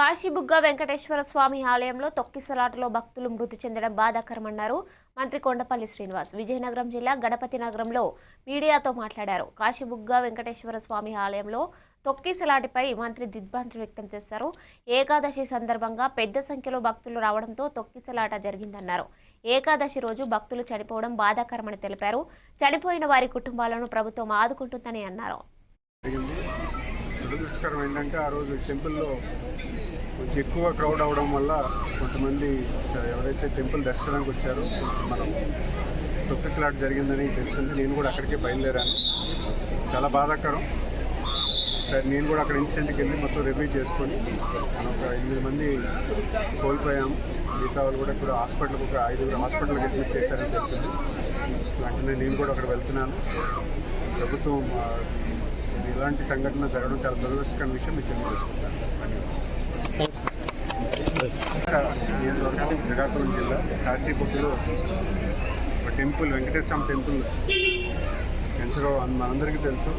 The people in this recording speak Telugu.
కాశీబుగ్గ వెంకటేశ్వర స్వామి ఆలయంలో తొక్కిసలాటలో భక్తులు మృతి చెందడం బాధాకరమన్నారు మంత్రి కొండపల్లి శ్రీనివాస్. విజయనగరం జిల్లా గణపతి నగరంలో మీడియాతో మాట్లాడారు. కాశీబుగ్గ వెంకటేశ్వర స్వామి ఆలయంలో తొక్కిసలాటిపై మంత్రి దిగ్భ్రాంతి వ్యక్తం చేశారు. ఏకాదశి సందర్భంగా పెద్ద సంఖ్యలో భక్తులు రావడంతో తొక్కిసలాట జరిగిందన్నారు. ఏకాదశి రోజు భక్తులు చనిపోవడం బాధాకరమని తెలిపారు. చనిపోయిన వారి కుటుంబాలను ప్రభుత్వం ఆదుకుంటుందని అన్నారు. దురదృష్టకరం ఏంటంటే ఆ రోజు టెంపుల్లో కొంచెం ఎక్కువ క్రౌడ్ అవడం వల్ల కొంతమంది ఎవరైతే టెంపుల్ దర్శనానికి వచ్చారో కొంచెం మనం తొక్కిసలాట జరిగిందని తెలిసింది నేను కూడా అక్కడికే బయలుదేరాను. చాలా బాధాకరం. సరే నేను కూడా అక్కడ ఇన్సిడెంట్కి వెళ్ళి మొత్తం రివ్యూ చేసుకొని మనం ఒక ఎనిమిది మంది కోల్పోయాం మిగతా వాళ్ళు కూడా ఇప్పుడు హాస్పిటల్కి ఒక ఐదుగురు హాస్పిటల్కి అడ్మిట్ చేశారని తెలిసింది వెంటనే నేను కూడా అక్కడ వెళ్తున్నాను. ప్రభుత్వం అలాంటి సంఘటన జరగడం చాలా దురదృష్టకరమైన విషయం మీకు తెలియజేసుకుంటాను. నియోజకవర్గం శ్రీకాకుళం జిల్లా కాశీపుట్టులో ఒక టెంపుల్ వెంకటేశ్వర స్వామి టెంపుల్. ఎంతలో మనందరికీ తెలుసు.